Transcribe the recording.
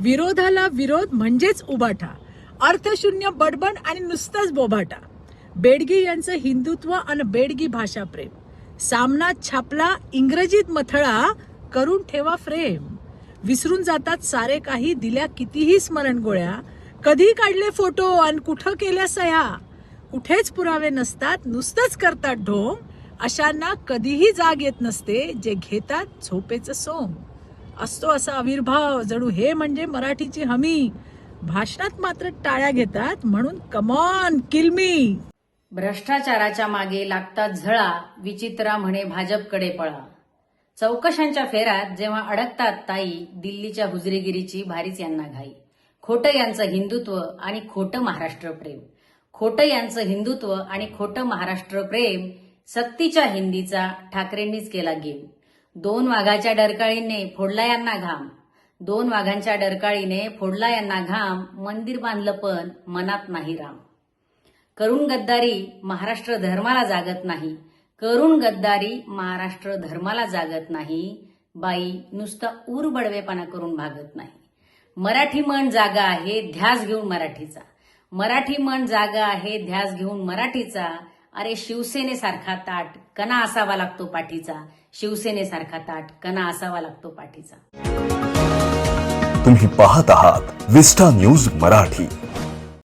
विरोधाला विरोध म्हणजेच उबाठा. अर्थशून्य बडबड आणि नुसतंच बोभाटा बेडगी यांचं हिंदुत्व आणि बेडगी भाषा प्रेम. सामनात छापला इंग्रजीत मथळा करून ठेवा फ्रेम. विसरून जातात सारे काही दिल्या कितीही स्मरण गोळ्या. कधी काढले फोटो आणि कुठं केल्या सह्या? कुठेच पुरावे नसतात नुसतंच करतात ढोंग. अशांना कधीही जाग येत नसते जे घेतात झोपेचं सोंग. असतो असा आविर्भाव. जणू हे म्हणजे मराठीची हमी. भाषणात मात्र टाळ्या घेतात. म्हणून कमॉन किलमी भ्रष्टाचाराच्या मागे लागतात झळा. विचित्रा म्हणे भाजपकडे पळा. चौकशांच्या फेरात जेव्हा अडकतात ताई दिल्लीच्या हुजरेगिरीची भारीच यांना घाई. खोटं यांचं हिंदुत्व आणि खोटं महाराष्ट्र प्रेम. खोटं यांचं हिंदुत्व आणि खोटं महाराष्ट्र प्रेम सक्तीच्या हिंदीचा ठाकरेंनीच केला गेम. दोन वाघाच्या डरकाळीने फोडला यांना घाम. दोन वाघांच्या डरकाळीने फोडला यांना घाम मंदिर बांधलं पण मनात नाही राम. करुण गद्दारी महाराष्ट्र धर्माला जागत नाही. करुण गद्दारी महाराष्ट्र धर्माला जागत नाही. बाई नुसता ऊर बडवेपणा करून भागत नाही. मराठी मन जागा आहे ध्यास घेऊन मराठीचा. मराठी मन जागा आहे ध्यास घेऊन मराठीचा. अरे शिवसेनेसारखा ताट कणा असावा लागतो पाठीचा. शिवसेनेसारखा ताट कणा असावा लागतो पाठीचा. तुम्ही पाहत आहात विस्टा न्यूज मराठी.